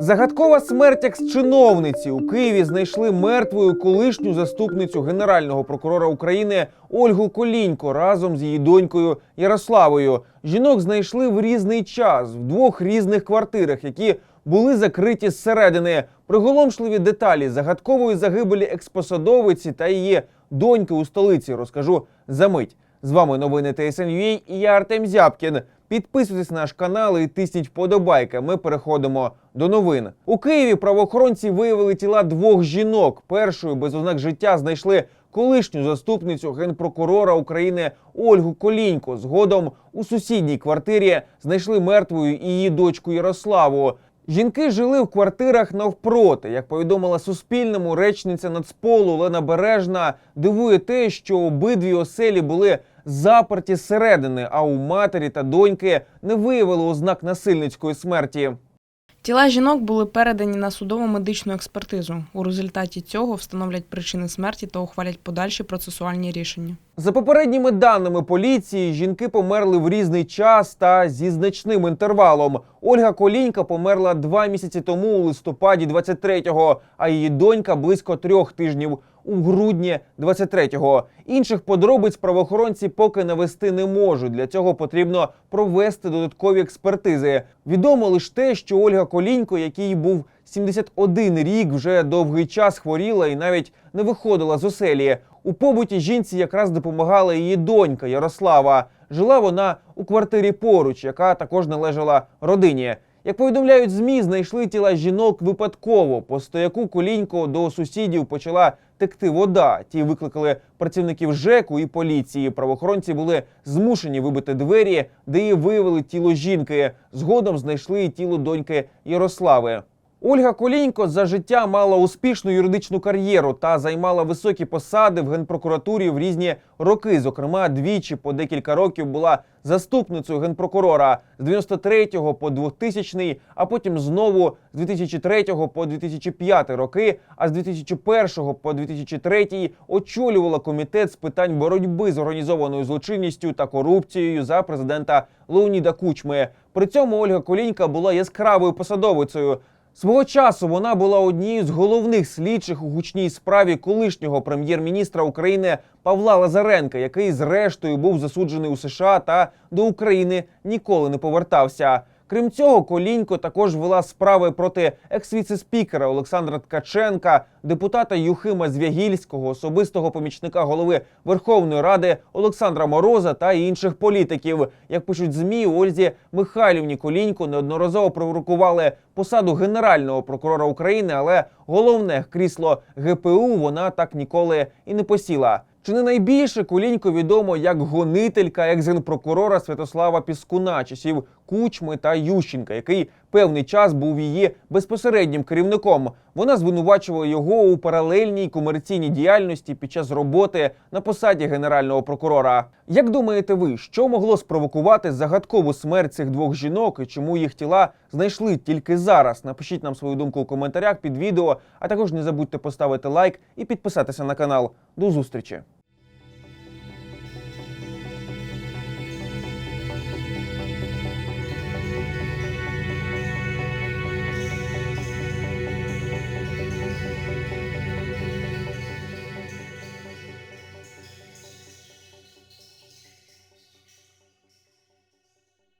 Загадкова смерть екс-чиновниці у Києві знайшли мертвою колишню заступницю генерального прокурора України Ольгу Колінько разом з її донькою Ярославою. Жінок знайшли в різний час в двох різних квартирах, які були закриті зсередини. Приголомшливі деталі загадкової загибелі експосадовиці та її доньки у столиці розкажу за мить. З вами новини ТСНЮА і я Артем Зябкін. Підписуйтесь на наш канал і тисніть вподобайки. Ми переходимо до новин. У Києві правоохоронці виявили тіла двох жінок. Першою без ознак життя знайшли колишню заступницю генпрокурора України Ольгу Колінько. Згодом у сусідній квартирі знайшли мертвою і її дочку Ярославу. Жінки жили в квартирах навпроти. Як повідомила Суспільному, речниця Нацполу Олена Бережна дивує те, що обидві оселі були заперті зсередини, а у матері та доньки не виявили ознак насильницької смерті. Тіла жінок були передані на судово медичну експертизу. У результаті цього встановлять причини смерті та ухвалять подальші процесуальні рішення. За попередніми даними поліції, жінки померли в різний час та зі значним інтервалом. Ольга Колінька померла два місяці тому у листопаді 23-го, а її донька близько трьох тижнів у грудні 23-го. Інших подробиць правоохоронці поки навести не можуть. Для цього потрібно провести додаткові експертизи. Відомо лише те, що Ольга Колінько, якій був 71 рік, вже довгий час хворіла і навіть не виходила з оселі. У побуті жінці якраз допомагала її донька Ярослава. Жила вона у квартирі поруч, яка також належала родині. Як повідомляють змі, знайшли тіла жінок випадково. По стояку колінько до сусідів почала текти вода. Ті викликали працівників ЖЕКу і поліції. Правоохоронці були змушені вибити двері, де її виявили тіло жінки. Згодом знайшли і тіло доньки Ярослави. Ольга Колінько за життя мала успішну юридичну кар'єру та займала високі посади в генпрокуратурі в різні роки. Зокрема, двічі по декілька років була заступницею генпрокурора з 93 по 2000, а потім знову з 2003 по 2005 роки. А з 2001 по 2003 очолювала комітет з питань боротьби з організованою злочинністю та корупцією за президента Леоніда Кучми. При цьому Ольга Колінька була яскравою посадовицею. Свого часу вона була однією з головних слідчих у гучній справі колишнього прем'єр-міністра України Павла Лазаренка, який зрештою був засуджений у США та до України ніколи не повертався. Крім цього, Колінько також вела справи проти екс-віце-спікера Олександра Ткаченка, депутата Юхима Звягільського, особистого помічника голови Верховної Ради Олександра Мороза та інших політиків. Як пишуть змі, Ользі Михайлівні Колінько неодноразово пророкували посаду генерального прокурора України, але головне крісло ГПУ вона так ніколи і не посіла. Чи не найбільше Колінько відомо як гонителька екс-генпрокурора Святослава Піскуна, часів Кучми та Ющенка, який певний час був її безпосереднім керівником. Вона звинувачувала його у паралельній комерційній діяльності під час роботи на посаді генерального прокурора. Як думаєте ви, що могло спровокувати загадкову смерть цих двох жінок і чому їх тіла знайшли тільки зараз? Напишіть нам свою думку у коментарях під відео, а також не забудьте поставити лайк і підписатися на канал. До зустрічі!